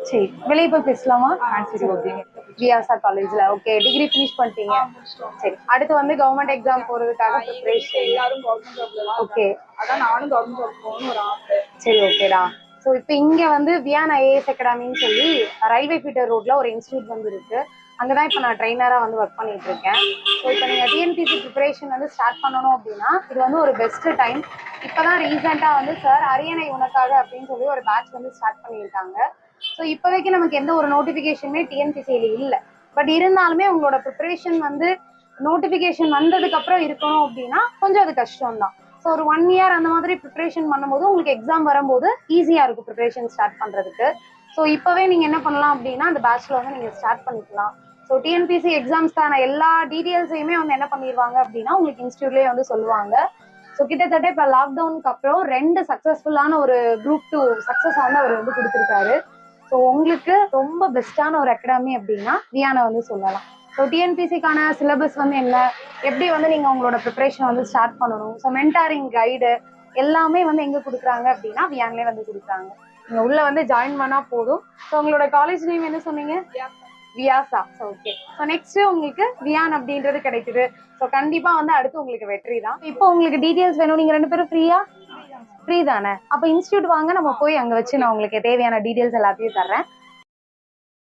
சரி வெளியே போய் பேசலாமா? சரி ஓகே வியாசா காலேஜ்ல ஓகே டிகிரி ஃபினிஷ் பண்ணிட்டீங்க. சரி அடுத்து வந்து கவர்மெண்ட் எக்ஸாம் போறதுக்காக ப்ரிப்பரேஷன் எல்லாரும் கவர்மெண்ட் ஜாப்ல தான் ஓகே அதான் நானும் கவர்மெண்ட் ஜாப் போகணும்னு ஒரு ஆசை. சரி ஓகேடா ஸோ இப்போ இங்க வந்து வியான் ஐஏஎஸ் அகாடமின்னு சொல்லி ரயில்வே ஃபீட்டர் ரோட்ல ஒரு இன்ஸ்டியூட் வந்து இருக்கு அங்கதான் இப்போ நான் ட்ரைனரா வந்து ஒர்க் பண்ணிட்டு இருக்கேன். ஸோ இப்போ நீங்க டிஎன்பிசி ப்ரிப்பரேஷன் வந்து ஸ்டார்ட் பண்ணணும் அப்படின்னா இது வந்து ஒரு பெஸ்ட் டைம் இப்போதான் ரீசெண்டாக வந்து சார் அரியணை உனக்காக அப்படின்னு சொல்லி ஒரு பேட்ச் வந்து ஸ்டார்ட் பண்ணியிருக்காங்க. ஸோ இப்போதைக்கு நமக்கு எந்த ஒரு நோட்டிஃபிகேஷனுமே டிஎன்பிசியில் இல்லை. பட் இருந்தாலுமே உங்களோட ப்ரிப்பரேஷன் வந்து நோட்டிஃபிகேஷன் வந்ததுக்கப்புறம் இருக்கணும் அப்படின்னா கொஞ்சம் அது கஷ்டம் தான் ஸோ ஒரு ஒன் இயர் அந்த மாதிரி ப்ரிப்பரேஷன் பண்ணும்போது உங்களுக்கு எக்ஸாம் வரும்போது ஈஸியாக இருக்கும் ப்ரிப்ரேஷன் ஸ்டார்ட் பண்ணுறதுக்கு ஸோ இப்போவே நீங்கள் என்ன பண்ணலாம் அப்படின்னா அந்த பேட்ச்ல வந்து நீங்கள் ஸ்டார்ட் பண்ணிக்கலாம். ஸோ டிஎன்பிசி எக்ஸாம்ஸ்க்கான எல்லா டீட்டெயில்ஸையுமே வந்து என்ன பண்ணிடுவாங்க அப்படின்னா உங்களுக்கு இன்ஸ்டியூட்லேயே வந்து சொல்லுவாங்க. ஸோ கிட்டத்தட்ட இப்போ லாக்டவுனுக்கு அப்புறம் ரெண்டு சக்ஸஸ்ஃபுல்லான ஒரு குரூப் டூ சக்ஸஸ் வந்து அவர் வந்து கொடுத்துருக்காரு. ஸோ உங்களுக்கு ரொம்ப பெஸ்ட்டான ஒரு அகாடமி அப்படின்னா வியானை வந்து சொல்லலாம். ஸோ டிஎன்பிசிக்கான சிலபஸ் வந்து என்ன? எப்படி வந்து நீங்கள் உங்களோட ப்ரிப்பரேஷன் வந்து ஸ்டார்ட் பண்ணணும்? ஸோ மென்டாரிங் கைடு எல்லாமே வந்து எங்கே கொடுக்குறாங்க அப்படின்னா வியான்லேயே வந்து கொடுக்குறாங்க. நீங்கள் உள்ளே வந்து ஜாயின் பண்ணால் போதும். ஸோ உங்களோட காலேஜ் நேம் என்ன சொன்னீங்க? Vyasa so okay so next உங்களுக்கு வியான் அப்படின்றது கிடைக்குது. ஸோ கண்டிப்பாக வந்து அடுத்து உங்களுக்கு வெற்றி தான் இப்போ உங்களுக்கு டீட்டெயில்ஸ் வேணும். நீங்கள் ரெண்டு பேரும் ஃப்ரீயா ஃப்ரீ தானே? அப்போ இன்ஸ்டியூட் வாங்க நம்ம போய் அங்கே வச்சு நான் உங்களுக்கு தேவையான டீட்டெயில்ஸ் எல்லாத்தையும் தர்றேன்.